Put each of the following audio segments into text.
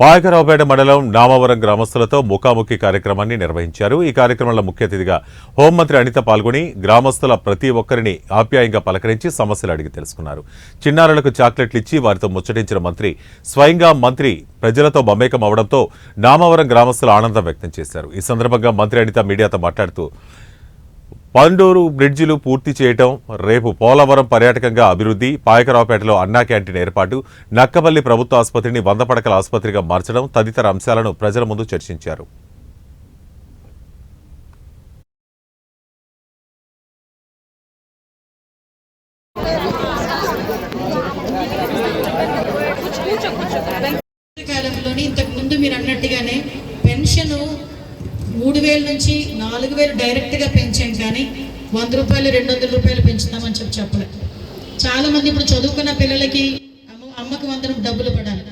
పాయకరావుపేట మండలం నామవరం గ్రామస్తులతో ముఖాముఖి కార్యక్రమాన్ని నిర్వహించారు. ఈ కార్యక్రమంలో ముఖ్య అతిథిగా హోంమంత్రి అనిత పాల్గొని గ్రామస్తుల ప్రతి ఒక్కరిని ఆప్యాయంగా పలకరించి సమస్యలు అడిగి తెలుసుకున్నారు. చిన్నారులకు చాక్లెట్లు ఇచ్చి వారితో ముచ్చటించిన మంత్రి స్వయంగా మంత్రి ప్రజలతో మమేకం అవడంతో నామవరం గ్రామస్తులు ఆనందం వ్యక్తం చేశారు. ఈ సందర్భంగా మంత్రి అనిత మీడియాతో మాట్లాడుతూ పండూరు బ్రిడ్జిలు పూర్తి చేయటం రేపు పోలవరం పర్యాటకంగా అభివృద్ధి పాయకరావుపేటలో అన్నా క్యాంటీన్ ఏర్పాటు నక్కపల్లి ప్రభుత్వ ఆసుపత్రిని వంద పడకల ఆసుపత్రిగా మార్చడం తదితర అంశాలను ప్రజల ముందు చర్చించారు. ఇంతకు ముందు మీరు అన్నట్టుగానే పెన్షన్ మూడు వేల నుంచి నాలుగు వేలు డైరెక్ట్గా పెంచాం కానీ వంద రూపాయలు రెండు వందల రూపాయలు పెంచుతామని చెప్పి చెప్పలేదు చాలామంది ఇప్పుడు చదువుకున్న పిల్లలకి అమ్మ అమ్మకు వందరం డబ్బులు పడాలి.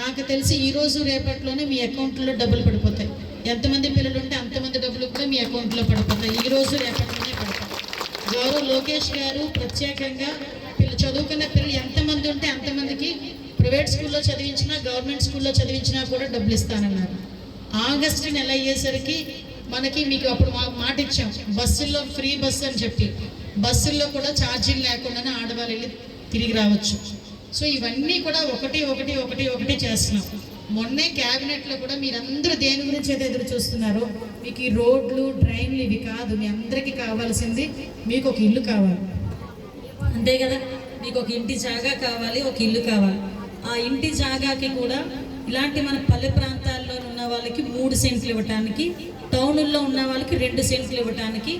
నాకు తెలిసి ఈ రోజు రేపట్లోనే మీ అకౌంట్లో డబ్బులు పడిపోతాయి. ఎంతమంది పిల్లలు ఉంటే అంతమంది డబ్బులు కూడా మీ అకౌంట్లో పడిపోతాయి. ఈ రోజు రేపట్లోనే పడతాయి. గౌరవ్ లోకేష్ గారు ప్రత్యేకంగా పిల్ల చదువుకున్న పిల్లలు ఎంతమంది ఉంటే అంతమందికి ప్రైవేట్ స్కూల్లో చదివించినా గవర్నమెంట్ స్కూల్లో చదివించినా కూడా డబ్బులు ఇస్తానన్నారు. ఆగస్టు నెల అయ్యేసరికి మనకి మీకు అప్పుడు మాట ఇచ్చాం బస్సుల్లో ఫ్రీ బస్సు అని చెప్పి. బస్సుల్లో కూడా ఛార్జీలు లేకుండానే ఆడవాళ్ళు వెళ్ళి తిరిగి రావచ్చు. సో ఇవన్నీ కూడా ఒకటి ఒకటి ఒకటి ఒకటి చేస్తున్నాం. మొన్నే క్యాబినెట్లో కూడా మీరందరూ దేని గురించి అయితే ఎదురు చూస్తున్నారో మీకు ఈ రోడ్లు ట్రైన్లు ఇవి కాదు. మీ అందరికీ కావాల్సింది మీకు ఒక ఇల్లు కావాలి. అంతే కదా? మీకు ఒక ఇంటి జాగా కావాలి ఒక ఇల్లు కావాలి. ఆ ఇంటి జాగాకి కూడా ఇలాంటి మన పల్లె ప్రాంతాల్లో ఉన్న వాళ్ళకి మూడు సెంట్లు ఇవ్వటానికి టౌనుల్లో ఉన్న వాళ్ళకి రెండు సెంట్లు ఇవ్వటానికి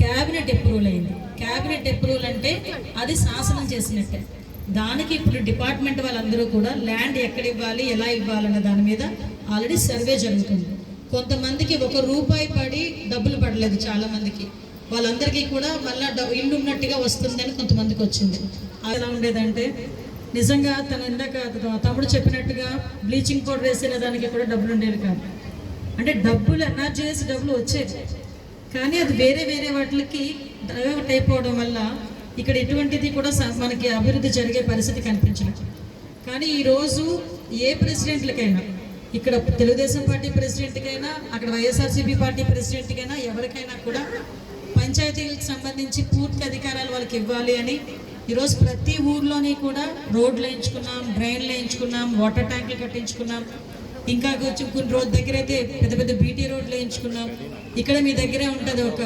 క్యాబినెట్ అప్రూవల్ అయింది. క్యాబినెట్ అప్రూవల్ అంటే అది శాసనం చేసినట్టే. దానికి ఇప్పుడు డిపార్ట్మెంట్ వాళ్ళందరూ కూడా ల్యాండ్ ఎక్కడ ఇవ్వాలి ఎలా ఇవ్వాలన్న దాని మీద ఆల్రెడీ సర్వే జరుగుతుంది. కొంతమందికి ఒక రూపాయి పడి డబ్బులు పడలేదు చాలామందికి. వాళ్ళందరికీ కూడా మళ్ళీ ఇల్లు ఉన్నట్టుగా వస్తుందని కొంతమందికి వచ్చింది. అలా ఉండేదంటే నిజంగా తను ఇందాక తమ్ముడు చెప్పినట్టుగా బ్లీచింగ్ పౌడర్ వేసిన దానికి కూడా డబ్బులు ఉండేవి కాదు. అంటే డబ్బులు ఎనర్జీ చేసి డబ్బులు వచ్చేవి. కానీ అది వేరే వేరే వాటికి డైవర్ట్ అయిపోవడం వల్ల ఇక్కడ ఎటువంటిది కూడా మనకి అభివృద్ధి జరిగే పరిస్థితి కనిపించలేదు. కానీ ఈరోజు ఏ ప్రెసిడెంట్లకైనా ఇక్కడ తెలుగుదేశం పార్టీ ప్రెసిడెంట్కైనా అక్కడ వైఎస్ఆర్సీపీ పార్టీ ప్రెసిడెంట్కైనా ఎవరికైనా కూడా పంచాయతీలకు సంబంధించి పూర్తి అధికారాలు వాళ్ళకి ఇవ్వాలి అని ఈరోజు ప్రతి ఊర్లోని కూడా రోడ్లు వేయించుకున్నాం డ్రైన్లు వేయించుకున్నాం వాటర్ ట్యాంకులు కట్టించుకున్నాం. ఇంకా కొంచెం కొన్ని రోజు దగ్గర అయితే పెద్ద పెద్ద బీటీ రోడ్లు వేయించుకున్నాం. ఇక్కడ మీ దగ్గరే ఉంటుంది ఒక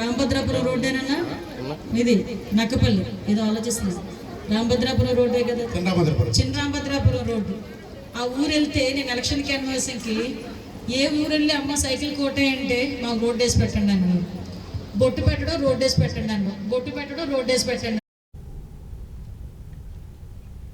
రామభద్రాపురం రోడ్డేనన్నా? ఇది నక్కపల్లి. ఏదో ఆలోచిస్తుంది రామభద్రాపురం రోడ్డే కదా? చిన్న రామభద్రాపురం రోడ్డు. ఆ ఊరు వెళ్తే నేను ఎలక్షన్ క్యాన్వాసింగ్కి ఏ ఊరు వెళ్ళి అమ్మ సైకిల్ కోటే అంటే మాకు రోడ్ వేసి పెట్టండి అన్నాను. బొట్టు పెట్టడం రోడ్ వేసి పెట్టండి అన్నాను. బొట్టు పెట్టడం రోడ్ వేసి పెట్టండి